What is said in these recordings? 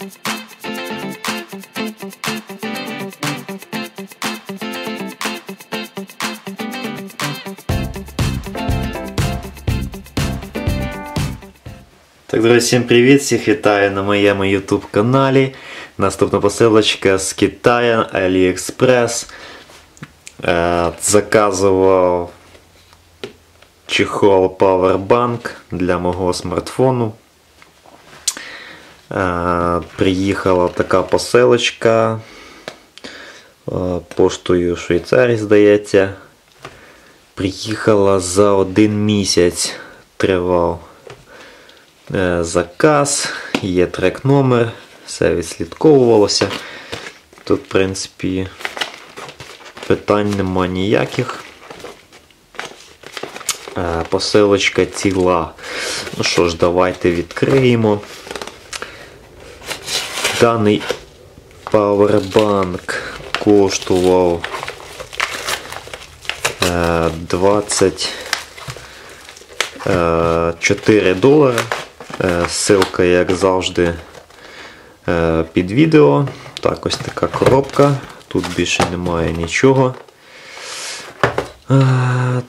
Так, друзі, всім привіт! Всіх вітаю на моєму YouTube каналі. Наступна посилочка з Китаю, AliExpress. Е, заказував чехол Powerbank для мого смартфону. Е, приїхала така посилочка е, поштою Швейцарії, здається. Приїхала за один місяць тривав. Е, заказ, є трек номер, все відслідковувалося. Тут, в принципі, питань нема ніяких. Посилочка ціла. Ну що ж, давайте відкриємо. Даний Powerbank коштував 24 долари. Е, ссылка, як завжди, е, під відео. Так, ось така коробка. Тут більше немає нічого.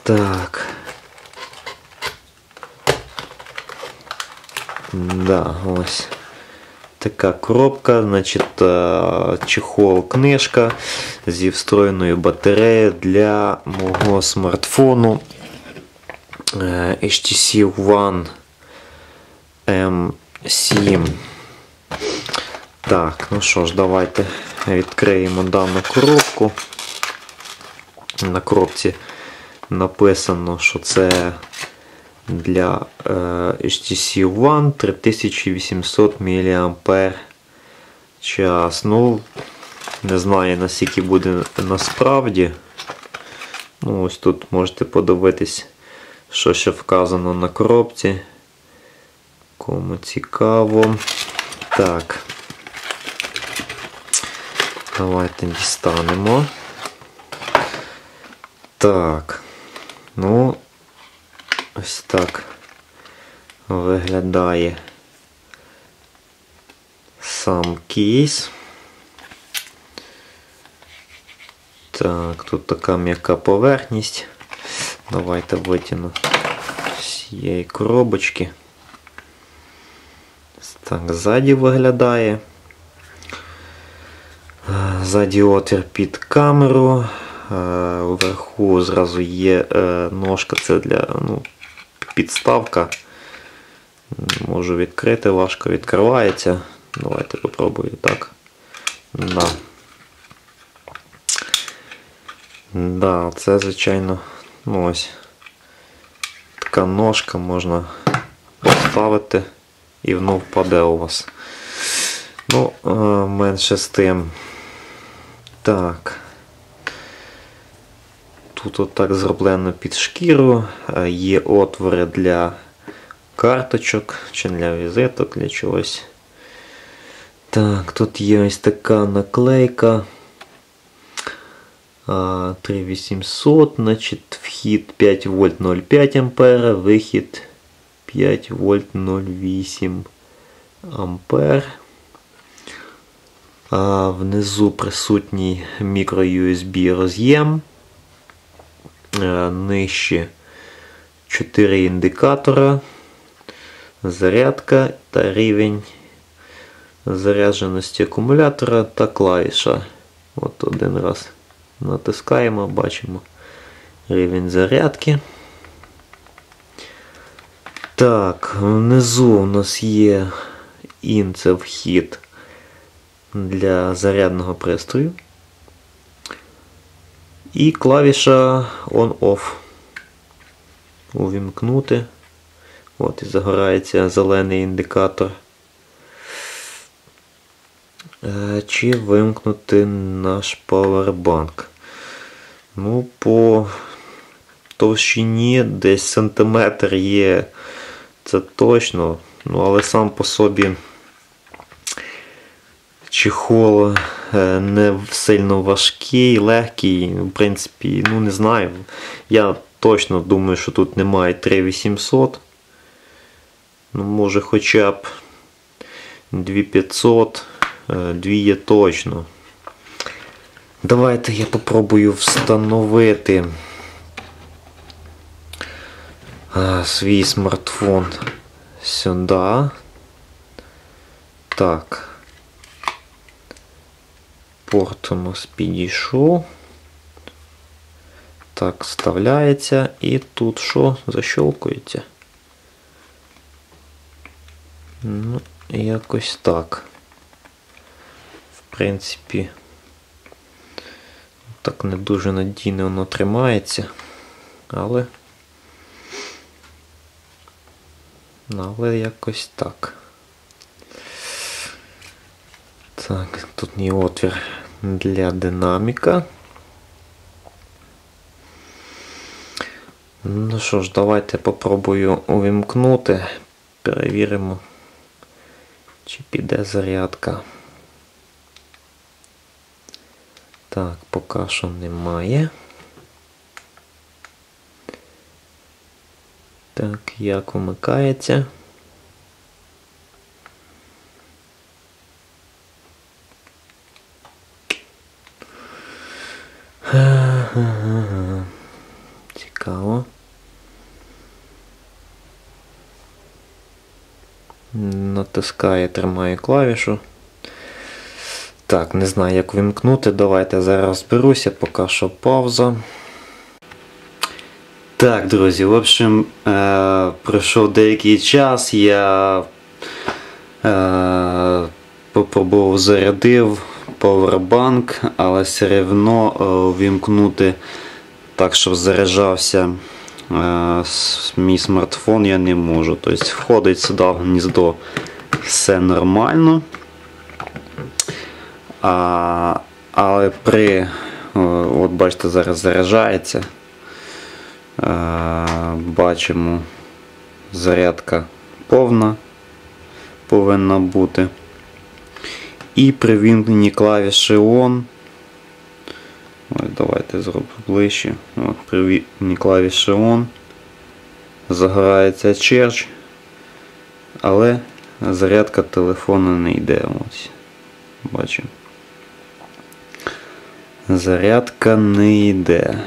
Так. Да, ось. Така коробка, значить, е, чехол книжка зі встроєною батареєю для мого смартфону HTC One М7. Так, ну що ж, давайте відкриємо дану коробку. На коробці написано, що це для е, HTC One 3800 мАч. Ну, не знаю, наскільки буде насправді. Ну, Ось тут можете подивитись, що ще вказано на коробці. Кому цікаво. Так. Давайте дістанемо. Так. Ну, ось так виглядає сам кейс. Так, тут така м'яка поверхність. Давайте витягну з цієї коробочки. Так, ззаді виглядає. Ззаді отвір під камеру. Вверху зразу є е, ножка, це для ну, підставка. Можу відкрити, важко відкривається. Давайте попробую так. Да. Да, це, звичайно, ну ось така ножка можна поставити і воно впаде у вас. Ну, е, менше з тим. Так. Тут отак зроблено під шкіру, е, є отвори для карточок чи для візиток, для чогось. Так, тут є ось така наклейка. 3800, значить, вхід 5 вольт 0,5 ампера, вихід 5 вольт 0,8 ампер. А Внизу присутній мікро USB роз'єм. Е, нижче 4 індикатора, зарядка та рівень зарядженості акумулятора та клавіша. От один раз натискаємо, бачимо рівень зарядки. Так, внизу у нас є ін це вхід для зарядного пристрою. І клавіша On-Off. Увімкнути. От і загорається зелений індикатор. Е, чи вимкнути наш павербанк. Ну, по товщині десь сантиметр є це точно. Ну, але сам по собі чехол е, не сильно важкий, легкий. В принципі, ну не знаю. Я точно думаю, що тут немає 3800. Ну, може хоча б 2500, е, дві є точно. Давайте я попробую встановити свій смартфон сюди. Так. Порт у нас підійшов. Так, вставляється і тут що? Защелкується. Ну, якось так. В принципі, так не дуже надійно воно тримається, але. Але якось так. Так, тут є отвір для динаміка. Ну що ж, давайте попробую увімкнути, перевіримо, чи піде зарядка. Так, поки що немає. Так, як вмикається? Цікаво. Натискає, тримає клавішу. Так, не знаю, як вимкнути. Давайте зараз розберуся, поки що пауза. Так, друзі, в общем, е, пройшов деякий час, я е, попробував зарядив Powerbank, але все одно е, вимкнути так, щоб заряджався мій смартфон, я не можу. Тобто входить сюди в гніздо все нормально. А, Але при, от бачите, зараз заряджається. Бачимо, зарядка повна повинна бути. І при вімкненні клавіші ON. Ось, давайте зробимо ближче. От, При клавіші ON загорається Charge, але зарядка телефону не йде. Бачимо. Зарядка не йде.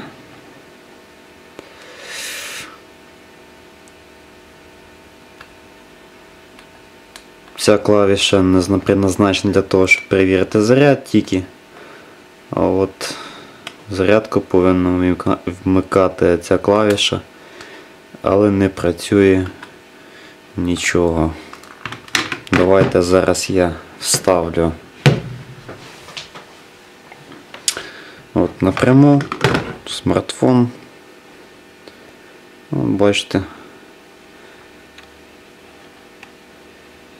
Ця клавіша не предназначена для того, щоб перевірити заряд тільки. А от зарядку повинна вмикати ця клавіша, але не працює нічого. Давайте зараз я вставлю от напряму смартфон. От бачите.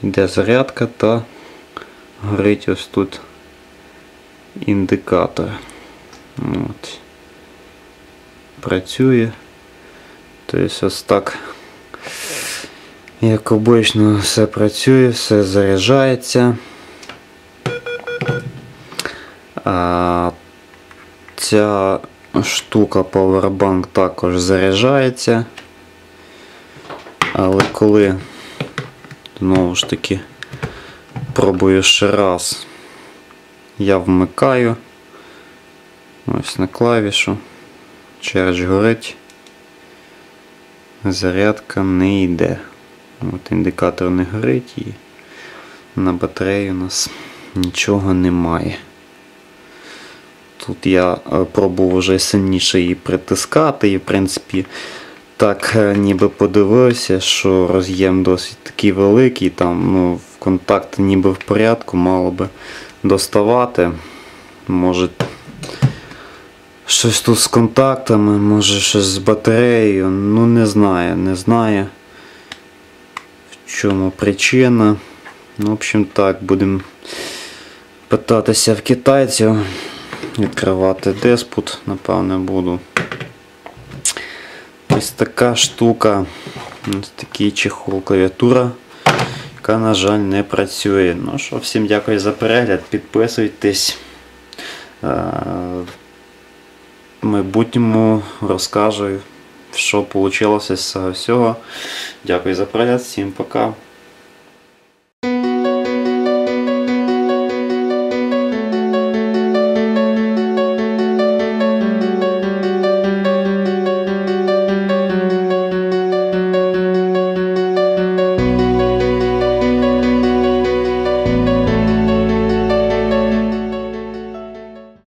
Йде зарядка та горить ось тут індикатор. От. Працює. Тобто ось так, як обично, все працює, все заряджається. А Ця штука Powerbank також заряджається. Але коли Знову ж таки, пробую ще раз. Я вмикаю. Ось на клавішу. Черч горить. Зарядка не йде. От Індикатор не горить і на батареї у нас нічого немає. Тут я е, пробував вже сильніше її притискати і в принципі так е, ніби подивився, що роз'єм досить такий великий, там ну, контакт ніби в порядку, мало би доставати. Може щось тут з контактами, може щось з батареєю, ну не знаю, не знаю в чому причина. Ну, В общем так, будемо питатися в китайців, відкривати деспут, напевне, буду. Ось така штука, ось такий чехол клавіатура, яка, на жаль, не працює. Ну що, всім дякую за перегляд, підписуйтесь. Майбутньому розкажу, що вийшло з цього. Дякую за перегляд, всім пока.